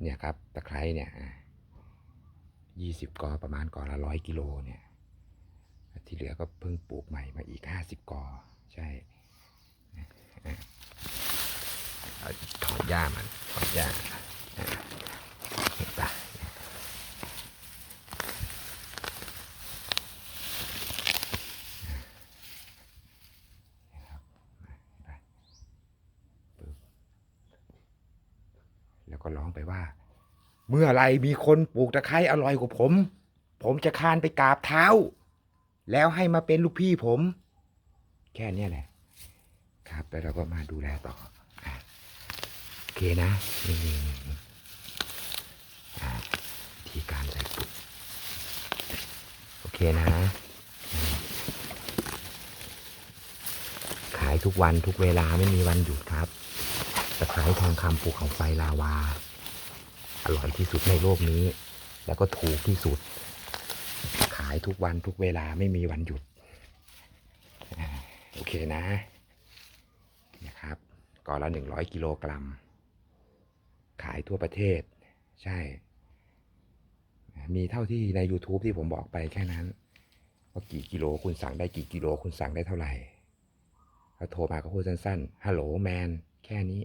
เนี่ยครับตะไคร้เนี่ยยี่สิบกอประมาณกอละร้อยกิโลเนี่ย ที่เหลือก็เพิ่งปลูกใหม่มาอีกห้าสิบกอใช่ถอนหญ้ามันถอนหญ้าอะเห็นปะนะครับเห็นปะปึ๊บแล้ว ก็ร้องไปว่า เมื่อไรมีคนปลูกตะไคร้อร่อยกว่าผม ผมจะคานไปกราบเท้า แล้วให้มาเป็นลูกพี่ผม แค่นี้แหละ ครับแล้วเราก็มาดูแลต่อโอเคนะนี่นี่นี่นี่อะที่การใส่ปุ๋ยโอเคนะ ขายทุกวันทุกเวลาไม่มีวันหยุดครับ ตะไคร้ทองคำภูเขาไฟลาวา อร่อยที่สุดในโลกนี้ แล้วก็ถูกที่สุด ขายทุกวันทุกเวลาไม่มีวันหยุด โอเคนะนะครับก่อนละหนึ่งร้อยกิโลกรัม ขายทั่วประเทศ ใช่ มีเท่าที่ใน YouTube ที่ผมบอกไปแค่นั้นว่ากี่กิโลคุณสั่งได้กี่กิโลคุณสั่งได้เท่าไหร่เขาโทรมาก็พูดสั้นๆ ฮัลโหลแมน แค่นี้